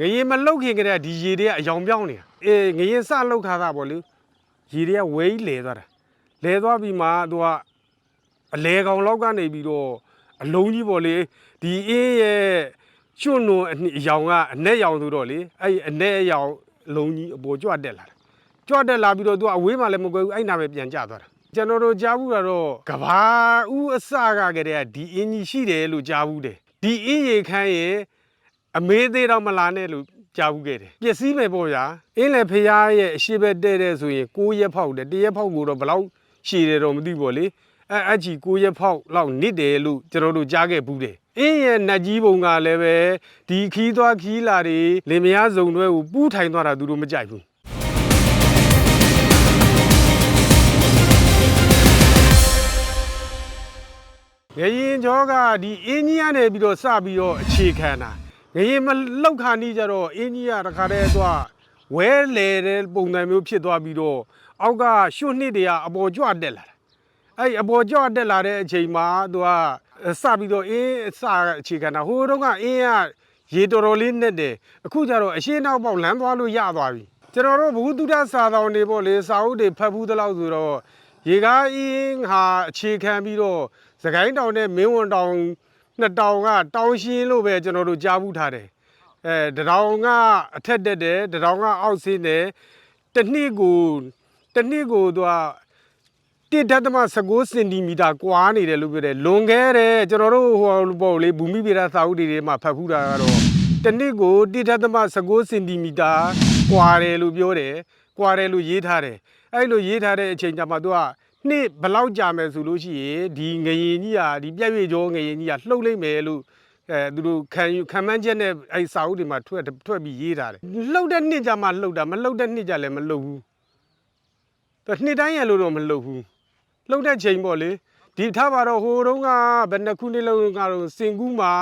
ငရင်မလုတ်ခင်ကတည်းကဒီရေတွေကအယောင်ပြောင်းနေတာအေးငရင်စလုတ်ခါတာပေါ့လေရေတွေကဝဲကြီးလဲသွားတာလဲသွားပြီးမှသူကအလဲကောင်လောက်ကနေပြီးတော့အလုံးကြီးပေါ့လေဒီအင်းရဲ့ချွတ်နုံအနှစ်အယောင်ကအ내ရောင်ဆိုတော့လေအဲ့ဒီအ내အယောင်အလုံးကြီးအပေါ်ကြွတက်လာတာကြွတက်လာပြီးတော့သူကအဝေးမှလည်းမကွယ်ဘူးအဲ့နာပဲပြန်ကျသွားတာကျွန်တော်တို့ကြားဘူးတာတော့ကဘာဦးအစကကတည်းကဒီအင်းကြီးရှိတယ်လို့ကြားဘူးတယ်ဒီအင်းရေခမ်းရဲ့ အမေးသေးတော့မလာနဲ့လို့ကြားဘူးခဲ့တယ်ပျက်စီးမယ်ပေါ့ဗျာအင်းလည်းဖရားရဲ့အရှိဘက်တဲ့တဲ့ဆိုရင်6ရက်ဖောက်တယ်တရက်ဖောက်ကိုတော့ဘယ်လောက်ရှည်တယ်တော့မသိဘူးပေါ့လေအဲအချီ6ရက်ဖောက်လောက်နစ်တယ်လို့ကျွန်တော်တို့ကြားခဲ့ဘူးတယ်အင်းရဲ့နတ်ကြီးပုံကလည်းပဲဒီခီးသွားခီးလာတွေလင်မယားစုံတွဲကိုပူးထိုင်သွားတာသူတို့မကြိုက်ဘူးငရင်ကျော်ကဒီအင်းကြီးကနေပြီးတော့စပြီးတော့အခြေခံတာ ငရင်မလောက်ခါနီးကြတော့အင်းကြီးကတခါတည်းသွားဝဲလေတဲ့ပုံစံမျိုးဖြစ်သွားပြီးတော့အောက်ကရွှွနှစ်တွေကအပေါ်ကြွတက်လာတာအဲ့ဒီအပေါ်ကြွတက်လာတဲ့အချိန်မှာသူကစပြီးတော့အင်းအစအခြေခံတာဟိုတုန်းကအင်းကရေတော်တော်လေးနဲ့တယ်အခုကျတော့အရှင်းနောက်ပေါက်လမ်းသွားလို့ရသွားပြီကျွန်တော်တို့ဘုသူတ္တစာတော်နေပေါ့လေစာအုပ်တွေဖတ်ဘူးတလောက်ဆိုတော့ရေကားအင်းဟာအခြေခံပြီးတော့စကိုင်းတောင်နဲ့မင်းဝန်တောင် နှစ်တောင်ကတောင်ရှင်းလို့ပဲကျွန်တော်တို့ကြားဘူးထားတယ်အဲတတောင်ကအထက်တက်တယ်တတောင်ကအောက်ဆင်းတယ်တစ်နှစ်ကိုတစ်နှစ်ကိုသူကတစ်ဓာတ်သမ19စင်တီမီတာကွာနေတယ်လို့ပြောတယ်လွန်ခဲ့တယ်ကျွန်တော်တို့ဟိုပေါ့လေဘူမိဗေဒစာအုပ်တွေမှာဖတ်ဖူးတာကတော့တစ်နှစ်ကိုတစ်ဓာတ်သမ19စင်တီမီတာကွာတယ်လို့ပြောတယ်ကွာတယ်လို့ရေးထားတယ်အဲ့လိုရေးထားတဲ့အချိန်ကျမှသူက နှစ်ဘယ်လောက်ကြာမယ်ဆိုလို့ရှိရင်ဒီငရင်ကြီးဟာဒီပြက်ရွေကျော်ငရင်ကြီးဟာလှုပ်လိုက်မယ်လို့အဲသူတို့ခံယူခံမှန်းချက်နဲ့အဲစာအုပ်တွေမှာထွက်ထွက်ပြီးရေးထားတယ်လှုပ်တဲ့နှစ်ကြာမှလှုပ်တာမလှုပ်တဲ့နှစ်ကြာလည်းမလှုပ်ဘူးသူနှစ်တိုင်းရလို့တော့မလှုပ်ဘူးလှုပ်တဲ့ချိန်ပေါ့လေဒီထားပါတော့ဟိုတုန်းကဘယ်နှစ်ခုနှစ်လုံးကတော့စင်ကူးမှာ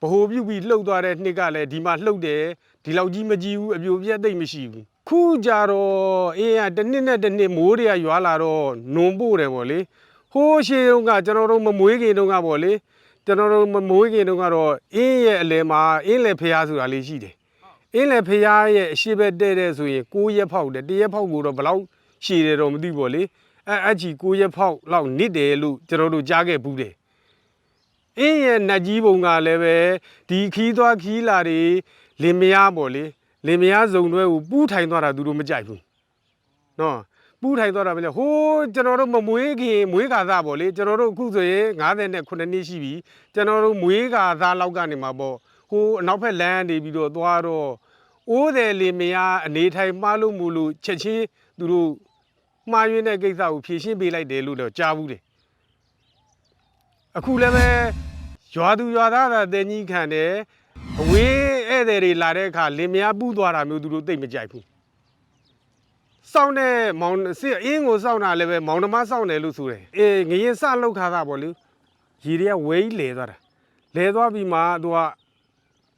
ဗဟိုပြုတ်ပြီးလှုပ်သွားတဲ့နှစ်ကလည်းဒီမှာလှုပ်တယ်ဒီလောက်ကြီးမကြီးဘူးအပြိုပြက်သိမ့်မရှိဘူး ခုကြတော့အေးရတစ်နှစ်နဲ့တစ်နှစ်မိုးတွေကရွာလာတော့နုံပို့တယ်ပေါ့လေဟိုးရှေးတုန်းကကျွန်တော်တို့မမွေးခင်တုန်းကပေါ့လေကျွန်တော်တို့မမွေးခင်တုန်းကတော့အင်းရဲ့အလဲမှာအင်းလေဖျားဆိုတာလေးရှိတယ်အင်းလေဖျားရဲ့အရှိဘက်တဲ့တဲ့ဆိုရင်6ရက်ဖောက်တယ်တရက်ဖောက်ကိုတော့ဘယ်လောက်ရှည်တယ်တော့မသိဘူးပေါ့လေအဲအချီ6ရက်ဖောက်လောက်နစ်တယ်လို့ကျွန်တော်တို့ကြားခဲ့ဘူးတယ်အင်းရဲ့နတ်ကြီးပုံကလည်းပဲဒီခီးသွားခီးလာတွေလင်မယားပေါ့လေ လင်မယားစုံတွဲကိုပူးထိုင်သွားတာသူတို့မကြိုက်ဘူးနော်ပူးထိုင်သွားတာပဲလေဟိုးကျွန်တော်တို့မမွေးခင်မွေးကာသားပေါ့လေကျွန်တော်တို့အခုဆိုရင်59နှစ်ရှိပြီကျွန်တော်တို့မွေးကာသားလောက်ကနေမှာပေါ့ဟိုးအနောက်ဘက်လမ်းနေပြီးတော့သွားတော့အိုးတယ်လင်မယားအနေထိုင်မှားလို့မလို့ချက်ချင်းသူတို့မှားယွင်းတဲ့ကိစ္စကိုဖြေရှင်းပေးလိုက်တယ်လို့တော့ကြားဘူးတယ်အခုလည်းပဲရွာသူရွာသားသာတင်ကြီးခံတယ် အဝေးဧည့်သည်တွေလာတဲ့အခါလင်မယားပူးသွားတာမျိုးသူတို့သိပ်မကြိုက်ဘူးစောင်းတဲ့မောင်စစ်အင်းကိုစောင်းတာလည်းပဲမောင်နှမစောင်းတယ်လို့ဆိုတယ်အေးငရင်စလောက်ခါတာပေါ့လေရေတွေကဝဲကြီးလဲသွားတာလဲသွားပြီးမှသူက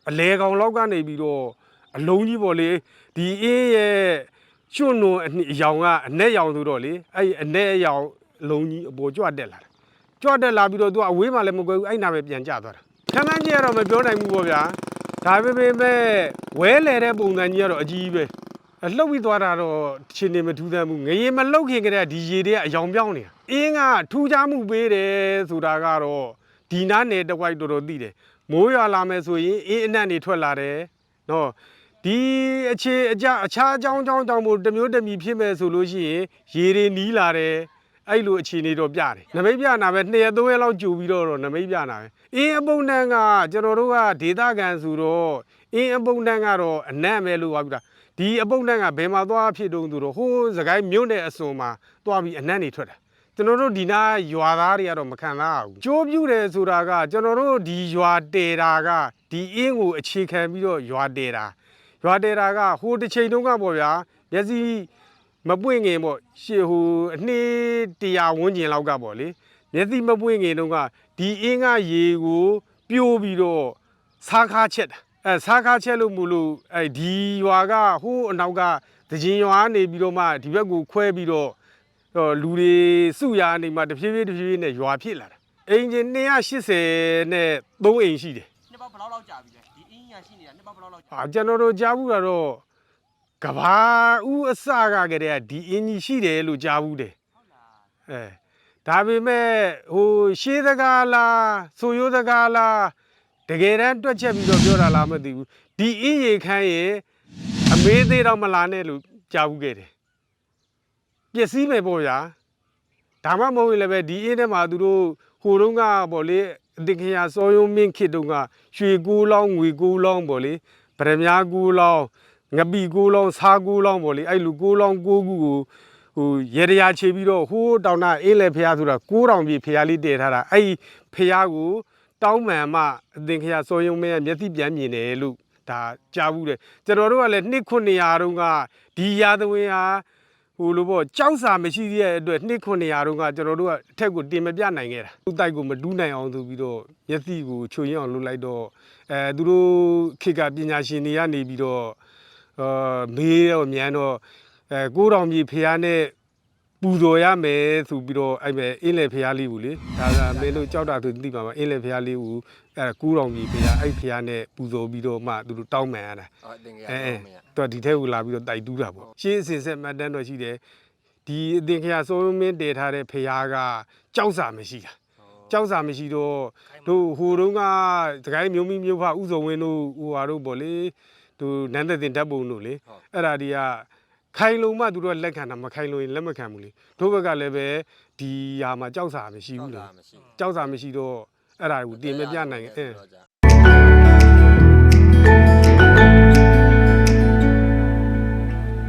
အလဲကောင်လောက်ကနေပြီးတော့အလုံးကြီးပေါ့လေဒီအင်းရဲ့ချွတ်နုံအနှစ်အယောင်ကအ내ရောင်ဆိုတော့လေအဲ့ဒီအ내အယောင်အလုံးကြီးအပေါ်ကြွတက်လာတာကြွတက်လာပြီးတော့သူကအဝေးမှလည်းမကွယ်ဘူးအဲ့နာပဲပြန်ကျသွားတာ ခမ်းမ်းကြီးကတော့မပြောနိုင်ဘူးပေါ့ဗျာဒါပေမဲ့မဲ့ဝဲလဲတဲ့ပုံစံကြီးကတော့အကြီးပဲအလှုပ်ပြီးသွားတာတော့ရှင်နေမထူးဆန်းဘူးငရင်မလှုပ်ခင်ကတည်းကဒီရေတွေကအယောင်ပြောင်းနေတာအင်းကထူးခြားမှုပေးတယ်ဆိုတာကတော့ဒီနားနယ်တစ်ဝိုက်တော်တော်သိတယ်မိုးရွာလာမယ်ဆိုရင်အင်းအနက်နေထွက်လာတယ်နော်ဒီအခြေအကြအခြားအကြောင်းအကြောင်းတောင်မို့တစ်မျိုးတစ်မီဖြစ်မဲ့ဆိုလို့ရှိရင်ရေတွေနီးလာတယ် အဲ့လိုအခြေအနေတော့ပြတယ်နမိတ်ပြနာပဲ2ရက်3ရက်လောက်ကြိုပြီးတော့တော့နမိတ်ပြနာပဲအင်းအပုံတန်းကကျွန်တော်တို့ကဒေတာကန်ဆိုတော့အင်းအပုံတန်းကတော့အနက်ပဲလို့ပြောပြတာဒီအပုံတန်းကဘယ်မှာသွားဖြစ်တုံးဆိုတော့ဟိုးစကိုင်းမြို့နယ်အစွန်မှာသွားပြီးအနက်နေထွက်တာကျွန်တော်တို့ဒီနားရွာသားတွေကတော့မခံစားရဘူးကြိုးပြူတယ်ဆိုတာကကျွန်တော်တို့ဒီရွာတဲတာကဒီအင်းကိုအခြေခံပြီးတော့ရွာတဲတာရွာတဲတာကဟိုတစ်ချိန်တုန်းကပေါ့ဗျာမျက်စိ မပွင့်ငင်ပေါ့ရှေဟိုအနှစ်တရာဝန်းကျင်လောက်ကပေါ့လေမျက်စိမပွင့်ငင်တုန်းကဒီအင်းကရေကိုပြိုးပြီးတော့စားခါချက်တာအဲစားခါချက်လို့မလို့အဲဒီရွာကဟိုးအနောက်ကသကြင်ရွာကနေပြီးတော့မှဒီဘက်ကိုခွဲပြီးတော့ဟိုလူတွေစုရာနေမှတဖြည်းဖြည်းတဖြည်းဖြည်းနဲ့ရွာဖြစ်လာတာအင်ဂျင်280နဲ့3အိမ်ရှိတယ်နှစ်ပေါင်းဘယ်လောက်လောက်ကြာပြီလဲဒီအင်းရညာရှိနေတာနှစ်ပေါင်းဘယ်လောက်လောက်ကြာအာကျွန်တော်တို့ကြားဘူးတာတော့ ကဘာဦးအစကကတည်းကဒီအင်ကြီးရှိတယ်လို့ကြားဘူးတယ်ဟုတ်လားအဲဒါပေမဲ့ဟိုရှေးစကားလားဆိုရိုးစကားလားတကယ်တမ်းတွက်ချက်ပြီးတော့ပြောတာလားမသိဘူးဒီအင်းရေခမ်းရေအမေးသေးတော့မလာနဲ့လို့ကြားဘူးခဲ့တယ်ပျက်စီးမယ်ပေါ့ဗျာဒါမှမဟုတ်ရင်လည်းပဲဒီအင်းထဲမှာသူတို့ဟိုတုန်းကပေါ့လေအတင်ခရာစောယုံမင်းခေတ်တုန်းကရွှေကူလောင်းငွေကူလောင်းပေါ့လေဗရမ ्या ကူလောင်း ငပီကူလောင်းစားကူလောင်းပေါ့လေအဲ့လူကူလောင်းကူကူကိုဟိုရေတရာခြေပြီးတော့ဟိုးတောင်နာအေးလေဖះဆိုတာ9000ပြည့်ဖះလေးတည်ထားတာအဲ့ဒီဖះကိုတောင်းမှန်မှအသင်ခရစောယုံမဲမျက်စိပြန်မြင်တယ်လို့ဒါကြားဘူးတယ်ကျွန်တော်တို့ကလည်းနှစ်900တုန်းကဒီရာသဝင်ဟာဟိုလိုပေါ့ကြောက်စာမရှိသေးတဲ့အတွက်နှစ်900တုန်းကကျွန်တော်တို့ကအထက်ကိုတင်မပြနိုင်ခဲ့တာသူ့တိုက်ကိုမတူးနိုင်အောင်ဆိုပြီးတော့မျက်စိကိုချွေရင်အောင်လုပ်လိုက်တော့အဲသူတို့ခေတ်ကပညာရှင်တွေကနေပြီးတော့အာ မေးတော့မြန်တော့အဲကိုးတော်မြေဖះနဲ့ပူဇော်ရမယ်ဆိုပြီးတော့အဲ့မဲ့အင်းလေဖះလေးကိုလေဒါကမင်းတို့ကြောက်တာသူသိပါမှာအင်းလေဖះလေးကိုအဲကိုးတော်မြေဖះအဲ့ဖះနဲ့ပူဇော်ပြီးတော့မှသူတို့တောင်းမှန်ရတာအော်တင်ကြရအဲအောင်မရတော့ဒီထဲကိုလာပြီးတော့တိုက်တူးတာပေါ့ရှေးအစဉ်ဆက်မှတ်တမ်းတော့ရှိတယ်ဒီအသင်ခရစိုးမင်းတည်ထားတဲ့ဖះကကြောက်စာမရှိတာကြောက်စာမရှိတော့တို့ဟိုတုန်းကတကိုင်းမျိုးမီမျိုးဖဥစုံဝင်းတို့ဟိုဟာတို့ပေါ့လေ သူနန်းသက်တင်ဓာတ်ပုံတို့လေဟုတ်အဲ့ဒါတွေကခိုင်လုံမှသူတို့ကလက်ခံတာမခိုင်လုံရင်လက်မခံဘူးလေတို့ဘက်ကလည်းပဲဒီဟာမှာကြောက်စာမရှိဘူးလေမရှိကြောက်စာမရှိတော့အဲ့ဒါကိုတင်မပြနိုင်အဲတော့ကြာ